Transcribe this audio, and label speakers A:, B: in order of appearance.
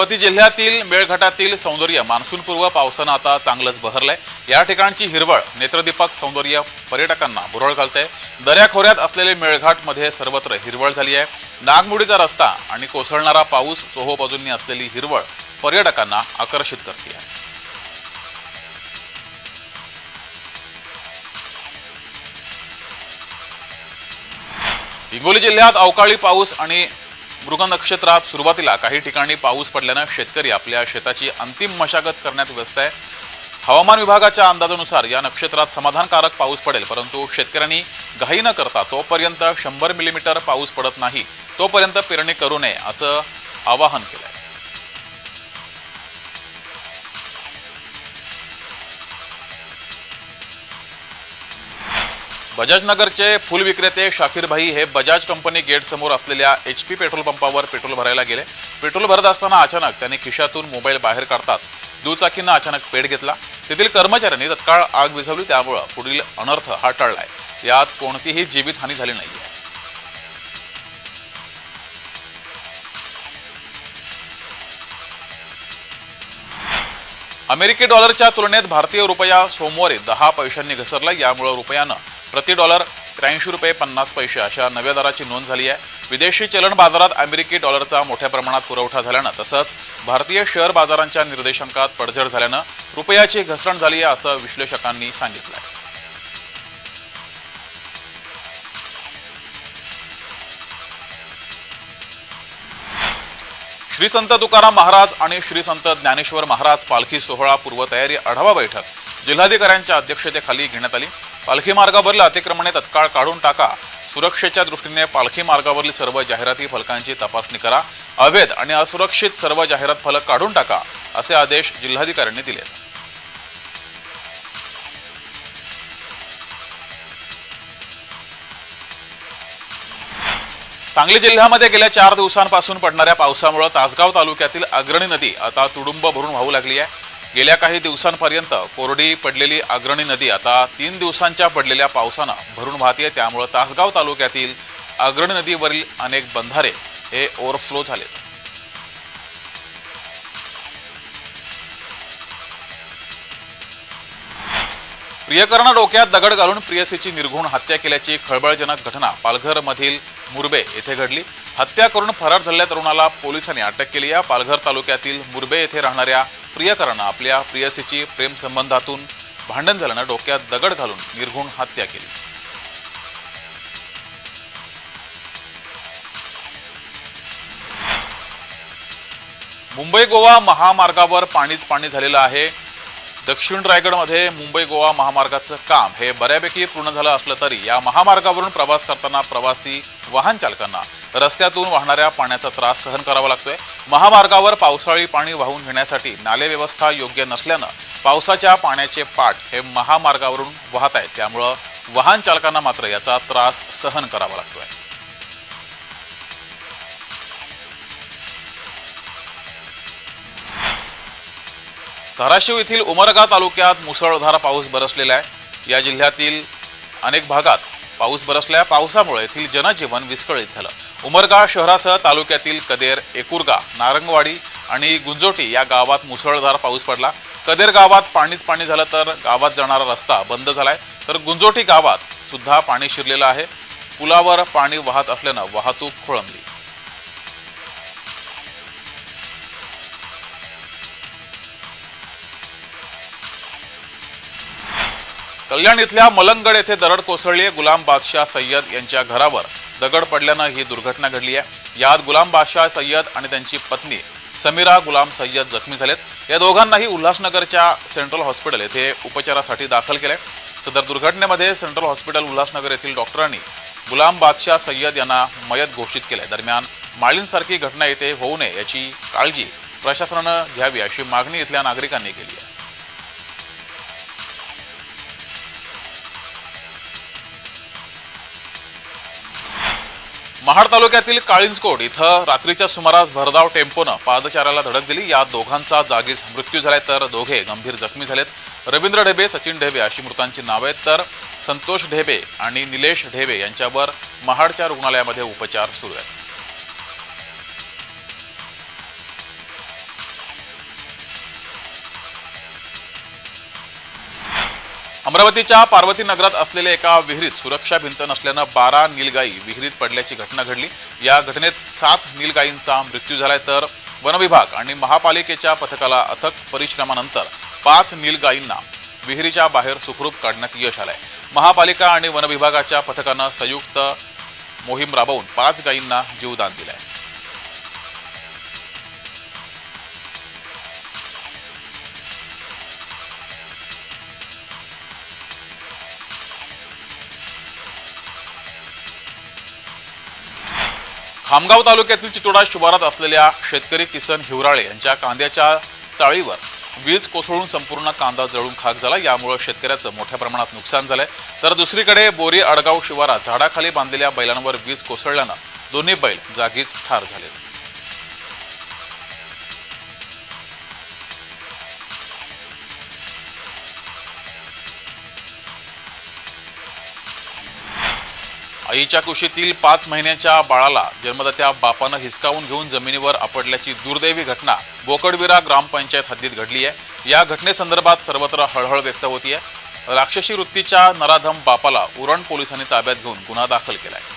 A: अमरावती जिल्ह्यातील मेळघाटातील सौंदर्य मान्सूनपूर्व पावसानं आता चांगलंच बहरलंय. या ठिकाणची हिरवळ नेत्रदीपक सौंदर्य पर्यटकांना भुरळ घालते दऱ्याखोऱ्यात असलेले मेळघाटमध्ये सर्वत्र हिरवळ झाली आहे. नागमुडीचा रस्ता आणि कोसळणारा पाऊस चोहोबाजूंनी असलेली हिरवळ पर्यटकांना आकर्षित करते आहे हिंगोली जिल्ह्यात अवकाळी पाऊस आणि मृग नक्षत्रात सुरुवातीला काही ठिकाणी पाऊस पडल्यानं शेतकरी आपल्या शेताची अंतिम मशागत करण्यात व्यस्त आहे. हवामान विभागाच्या अंदाजानुसार या नक्षत्रात समाधानकारक पाऊस पडेल परंतु शेतकऱ्यांनी घाई न करता तोपर्यंत शंभर मिलीमीटर पाऊस पडत नाही तोपर्यंत पेरणी करू नये असं आवाहन केलं बजाज नगरचे फुल विक्रेते शाकीरभाई हे बजाज कंपनी गेट समोर असलेल्या एच पी पेट्रोल पंपावर पेट्रोल भरायला गेले. पेट्रोल भरत असताना अचानक त्यांनी खिशातून मोबाईल बाहेर काढताच दुचाकीनं अचानक पेट घेतला. तेथील कर्मचाऱ्यांनी तत्काळ आग विझवली त्यामुळं पुढील अनर्थ हा टळलाय. यात कोणतीही जीवितहानी झाली नाहीये. अमेरिकी डॉलरच्या तुलनेत भारतीय रुपया सोमवारी दहा पैशांनी घसरला यामुळे रुपयानं प्रति डॉलर त्र्याऐंशी रुपये पन्नास पैसे अशा नव्या दराची नोंद झाली आहे. विदेशी चलन बाजारात अमेरिकी डॉलरचा मोठ्या प्रमाणात पुरवठा झाल्यानं तसंच भारतीय शेअर बाजारांच्या निर्देशांकात पडझड झाल्यानं रुपयाची घसरण झाली आहे असं विश्लेषकांनी सांगितलं आहे. श्री संत तुकाराम महाराज आणि श्री संत ज्ञानेश्वर महाराज पालखी सोहळा पूर्वतयारी आढावा बैठक जिल्हाधिकाऱ्यांच्या अध्यक्षतेखाली घेण्यात आली. पालखी मार्गावरील अतिक्रमणे तत्काळ काढून टाका. सुरक्षेच्या दृष्टीने पालखी मार्गावरील सर्व जाहिराती फलकांची तपासणी करा. अवैध आणि असुरक्षित सर्व जाहिरात फलक काढून टाका असे आदेश जिल्हाधिकाऱ्यांनी दिले सांगली जिल्ह्यामध्ये गेल्या चार दिवसांपासून पडणाऱ्या पावसामुळे तासगाव तालुक्यातील अग्रणी नदी आता तुडुंब भरून वाहू लागली आहे. गेल्या काही दिवसांपर्यंत कोरडी पडलेली अग्रणी नदी आता तीन दिवसांच्या पडलेल्या पावसानं भरून वाहते त्यामुळं तासगाव तालुक्यातील अग्रणी नदीवरील अनेक बंधारे हे ओव्हरफ्लो झालेत. प्रियकरणा डोक्यात दगड घालून प्रियसीची निर्घुण हत्या केल्याची खळबळजनक घटना पालघरमधील मुरबे येथे घडली. हत्या करून फरार झालेल्या तरुणाला पोलिसांनी अटक केली. या पालघर तालुक्यातील मुरबे येथे राहणाऱ्या प्रियकरानं आपल्या प्रियसीची प्रेमसंबंधातून भांडण झाल्यानं डोक्यात दगड घालून निर्घुण हत्या केली. मुंबई गोवा महामार्गावर पाणीच पाणी झालेलं आहे. दक्षिण रायगडमध्ये मुंबई गोवा महामार्गाचं काम हे बऱ्यापैकी पूर्ण झालं असलं तरी या महामार्गावरून प्रवास करताना प्रवासी वाहन चालकांना रस्त्यातून वाहणाऱ्या पाण्याचा त्रास सहन करावा लागतोय. महामार्गावर पावसाळी पाणी वाहून घेण्यासाठी नाले व्यवस्था योग्य नसल्यानं पावसाच्या पाण्याचे पाठ हे महामार्गावरून वाहत आहेत. त्यामुळं वाहन चालकांना मात्र याचा त्रास सहन करावा लागतोय. धाराशिव येथील उमरगा तालुक्यात मुसळधार पाऊस बरसलेला आहे. या जिल्ह्यातील अनेक भागात पाऊस बरसल्या पावसामुळे येथील जनजीवन विस्कळीत झालं. उमरगा शहरासह तालुक्यातील कदेर एकुरगा नारंगवाडी आणि गुंजोटी या गावात मुसळधार पाऊस पडला. कदेर गावात पाणीच पाणी झालं तर गावात जाणारा रस्ता बंद झालाय. तर गुंजोटी गावात सुद्धा पाणी शिरलेलं आहे. पुलावर पाणी वाहत असल्यानं वाहतूक खोळंबली. कल्याण इथल्या मलंगड येथे दरड कोसळली आहे. गुलाम बादशाह सय्यद यांच्या घरावर दगड पडल्यानं ही दुर्घटना घडली आहे. यात गुलाम बादशाह सय्यद आणि त्यांची पत्नी समीरा गुलाम सय्यद जखमी झालेत. या दोघांनाही उल्हासनगरच्या सेंट्रल हॉस्पिटल येथे उपचारासाठी दाखल केले सदर दुर्घटनेमध्ये सेंट्रल हॉस्पिटल उल्हासनगर येथील डॉक्टरांनी गुलाम बादशाह सय्यद यांना मयत घोषित केले दरम्यान माळींसारखी घटना येथे होऊ नये याची काळजी प्रशासनानं घ्यावी अशी मागणी इथल्या नागरिकांनी केली महाड तालुक्यातील काळिंजकोट इथं रात्रीच्या सुमारास भरधाव टेम्पोनं पादचाऱ्याला धडक दिली. या दोघांचा जागीच मृत्यू झालाय. तर दोघे गंभीर जखमी झालेत. रवींद्र ढेबे सचिन ढेबे अशी मृतांची नावं आहेत. तर संतोष ढेबे आणि निलेश ढेबे यांच्यावर महाडच्या रुग्णालयामध्ये उपचार सुरू आहेत. अमरावतीच्या पार्वती नगरात असलेल्या एका विहिरीत सुरक्षा भिंत नसल्यानं बारा नीलगाई विहिरीत पडल्याची घटना घडली. या घटनेत सात नीलगाईंचा मृत्यू झालाय तर वनविभाग आणि महापालिकेच्या पथकाला अथक परिश्रमानंतर पाच नीलगाईंना विहिरीच्या बाहेर सुखरूप काढण्यात यश आलंय. महापालिका आणि वनविभागाच्या पथकानं संयुक्त मोहीम राबवून पाच गायींना जीवदान दिलंय. खामगाव तालुक्यातील चितोडा शिवारात असलेल्या शेतकरी किसन हिवराळे यांच्या कांद्याच्या चाळीवर वीज कोसळून संपूर्ण कांदा जळून खाक झाला. यामुळे शेतकऱ्याचं मोठ्या प्रमाणात नुकसान झालंय. तर दुसरीकडे बोरी अडगाव शिवारात झाडाखाली बांधलेल्या बैलांवर वीज कोसळल्यानं दोन्ही बैल जागीच ठार झालेत. आईच्या कुशीतील पाच महिन्याच्या बाळाला जन्मदात्या बापानं हिसकावून घेऊन जमिनीवर आपडल्याची दुर्दैवी घटना बोकडविरा ग्रामपंचायत हद्दीत घडली आहे. या घटनेसंदर्भात सर्वत्र हळहळ व्यक्त होती आहे राक्षसी वृत्तीच्या नराधम बापाला उरण पोलिसांनी ताब्यात घेऊन गुन्हा दाखल केला आहे